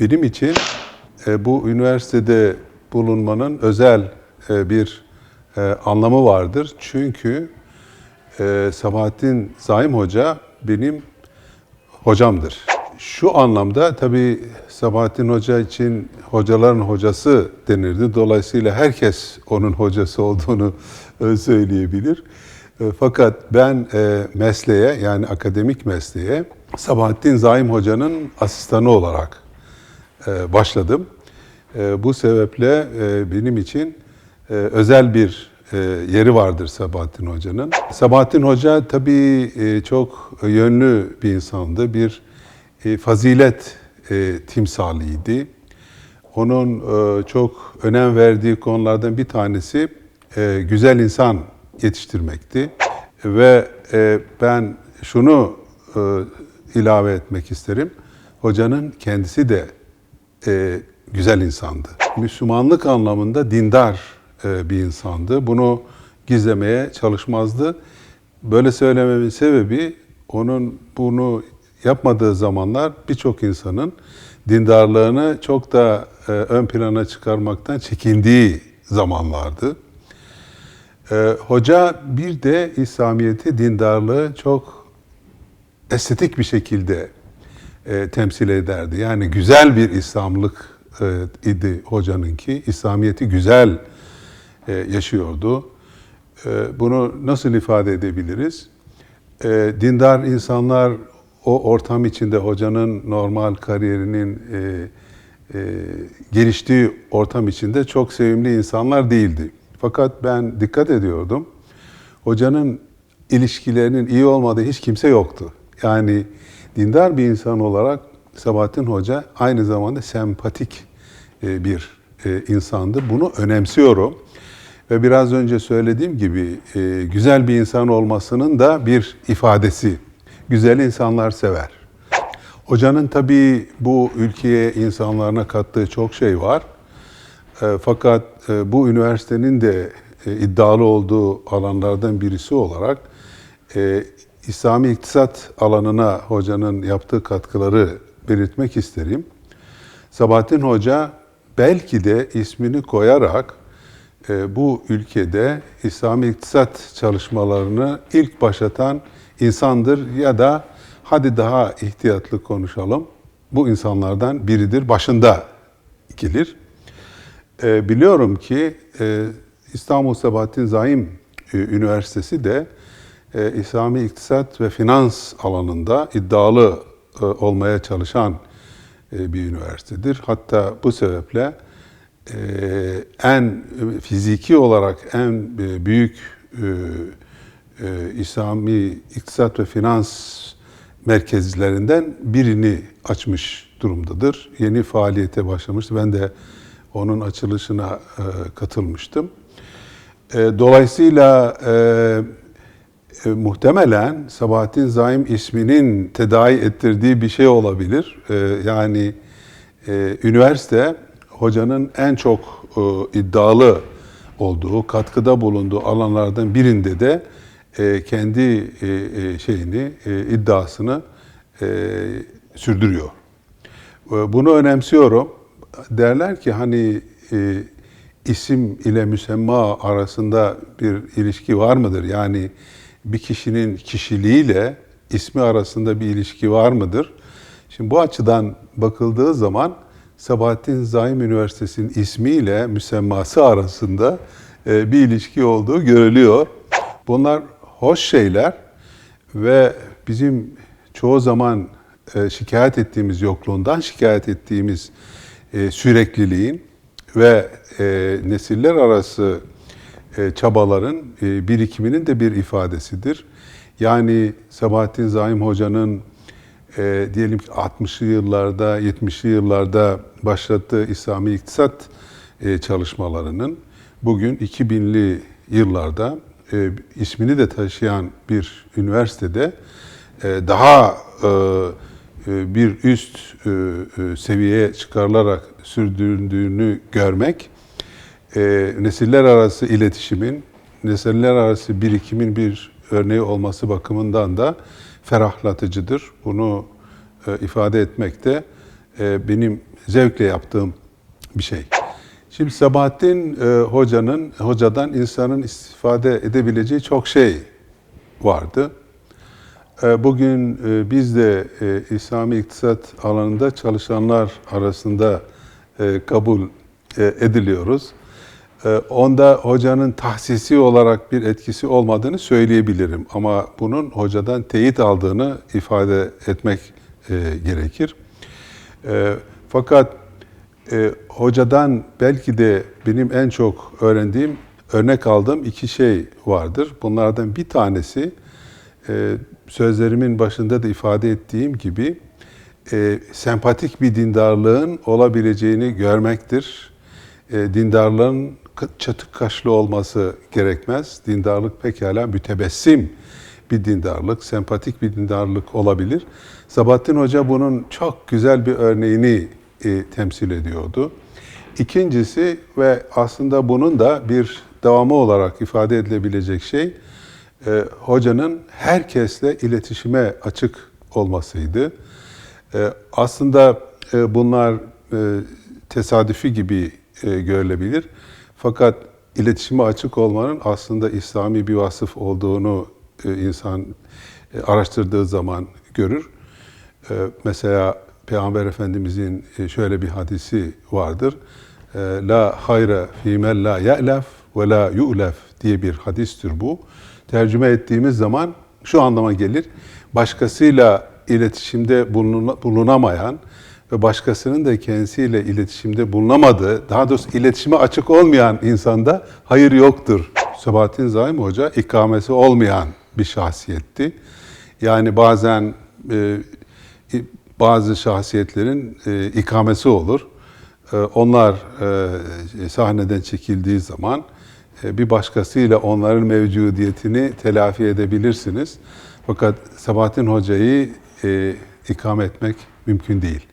benim için e, bu üniversitede bulunmanın özel e, bir e, anlamı vardır. Çünkü Sabahattin Zaim Hoca benim hocamdır. Şu anlamda tabii Sabahattin Hoca için hocaların hocası denirdi. Dolayısıyla herkes onun hocası olduğunu söyleyebilir. Fakat ben mesleğe yani akademik mesleğe Sabahattin Zaim Hoca'nın asistanı olarak başladım. E, Bu sebeple e, benim için e, özel bir e, yeri vardır Sabahattin Hoca'nın. Sabahattin Hoca tabii e, çok yönlü bir insandı. Bir e, fazilet e, timsaliydi. Onun e, çok önem verdiği konulardan bir tanesi e, güzel insan yetiştirmekti. Ve e, ben şunu e, ilave etmek isterim. Hocanın kendisi de e, güzel insandı. Müslümanlık anlamında dindar e, bir insandı. Bunu gizlemeye çalışmazdı. Böyle söylememin sebebi onun bunu yapmadığı zamanlar birçok insanın dindarlığını çok da e, ön plana çıkarmaktan çekindiği zamanlardı. E, hoca bir de İslamiyet'i, dindarlığı çok estetik bir şekilde e, temsil ederdi. Yani güzel bir İslamlık e, idi hocanınki. İslamiyet'i güzel e, yaşıyordu. E, bunu nasıl ifade edebiliriz? E, dindar insanlar o ortam içinde hocanın normal kariyerinin e, e, geliştiği ortam içinde çok sevimli insanlar değildi. Fakat ben dikkat ediyordum. Hocanın ilişkilerinin iyi olmadığı hiç kimse yoktu. Yani dindar bir insan olarak Sabahattin Hoca aynı zamanda sempatik e, bir e, insandı. Bunu önemsiyorum. Ve biraz önce söylediğim gibi e, güzel bir insan olmasının da bir ifadesi. Güzel insanlar sever. Hocanın tabii bu ülkeye insanlarına kattığı çok şey var. Fakat bu üniversitenin de iddialı olduğu alanlardan birisi olarak İslami iktisat alanına hocanın yaptığı katkıları belirtmek isterim. Sabahattin Hoca belki de ismini koyarak e, bu ülkede İslami iktisat çalışmalarını ilk başlatan insandır ya da hadi daha ihtiyatlı konuşalım bu insanlardan biridir. Başında gelir. E, biliyorum ki e, İstanbul Sabahattin Zaim Üniversitesi de e, İslami iktisat ve finans alanında iddialı e, olmaya çalışan e, bir üniversitedir. Hatta bu sebeple e, en fiziki olarak en e, büyük e, e, İslami iktisat ve finans merkezlerinden birini açmış durumdadır. Yeni faaliyete başlamıştı. Ben de onun açılışına e, katılmıştım. E, dolayısıyla e, e, muhtemelen Sabahattin Zaim isminin tedavi ettirdiği bir şey olabilir. E, yani e, üniversite hocanın en çok e, iddialı olduğu, katkıda bulunduğu alanlardan birinde de e, kendi e, e, şeyini, e, iddiasını e, sürdürüyor. E, Bunu önemsiyorum. Derler ki hani e, isim ile müsemma arasında bir ilişki var mıdır? Yani bir kişinin kişiliğiyle ismi arasında bir ilişki var mıdır? Şimdi bu açıdan bakıldığı zaman Sabahattin Zaim Üniversitesi'nin ismiyle müsemması arasında e, bir ilişki olduğu görülüyor. Bunlar hoş şeyler ve bizim çoğu zaman e, şikayet ettiğimiz yokluğundan şikayet ettiğimiz e, sürekliliğin ve nesiller arası çabaların e, birikiminin de bir ifadesidir. Yani Sabahattin Zaim Hoca'nın e, diyelim ki 60'lı yıllarda, 70'li yıllarda başlattığı İslami iktisat e, çalışmalarının bugün 2000'li yıllarda e, ismini de taşıyan bir üniversitede e, daha e, e, bir üst e, e, seviyeye çıkarılarak sürdürüldüğünü görmek e, nesiller arası iletişimin, nesiller arası birikimin bir örneği olması bakımından da ferahlatıcıdır. Bunu e, ifade etmek de e, benim zevkle yaptığım bir şey. Şimdi Sabahattin e, hocanın hocadan insanın istifade edebileceği çok şey vardı. E, Bugün e, biz de e, İslami iktisat alanında çalışanlar arasında e, kabul e, ediliyoruz. E, Onda hocanın tahsisi olarak bir etkisi olmadığını söyleyebilirim. Ama bunun hocadan teyit aldığını ifade etmek e, gerekir. E, Fakat e, hocadan belki de benim en çok öğrendiğim, örnek aldığım iki şey vardır. Bunlardan bir tanesi e, sözlerimin başında da ifade ettiğim gibi sempatik bir dindarlığın olabileceğini görmektir. Dindarlığın çatık kaşlı olması gerekmez. Dindarlık pekala mütebessim bir dindarlık, sempatik bir dindarlık olabilir. Sabahattin Hoca bunun çok güzel bir örneğini e, temsil ediyordu. İkincisi ve aslında bunun da bir devamı olarak ifade edilebilecek şey, e, hocanın herkesle iletişime açık olmasıydı. E, aslında e, bunlar e, tesadüfi gibi e, görülebilir. Fakat iletişime açık olmanın aslında İslami bir vasıf olduğunu e, insan e, araştırdığı zaman görür. E, mesela Peygamber Efendimizin şöyle bir hadisi vardır. La hayra fîmel la ye'lef ve la yu'lef diye bir hadistir bu. Tercüme ettiğimiz zaman şu anlama gelir. Başkasıyla iletişimde bulunamayan ve başkasının da kendisiyle iletişimde bulunamadığı, daha doğrusu iletişime açık olmayan insanda hayır yoktur. Sabahattin Zaim Hoca ikamesi olmayan bir şahsiyetti. Yani bazen e, bazı şahsiyetlerin e, ikamesi olur. E, onlar e, sahneden çekildiği zaman e, bir başkasıyla onların mevcudiyetini telafi edebilirsiniz. Fakat Sabahattin Hoca'yı e, ikame etmek mümkün değil.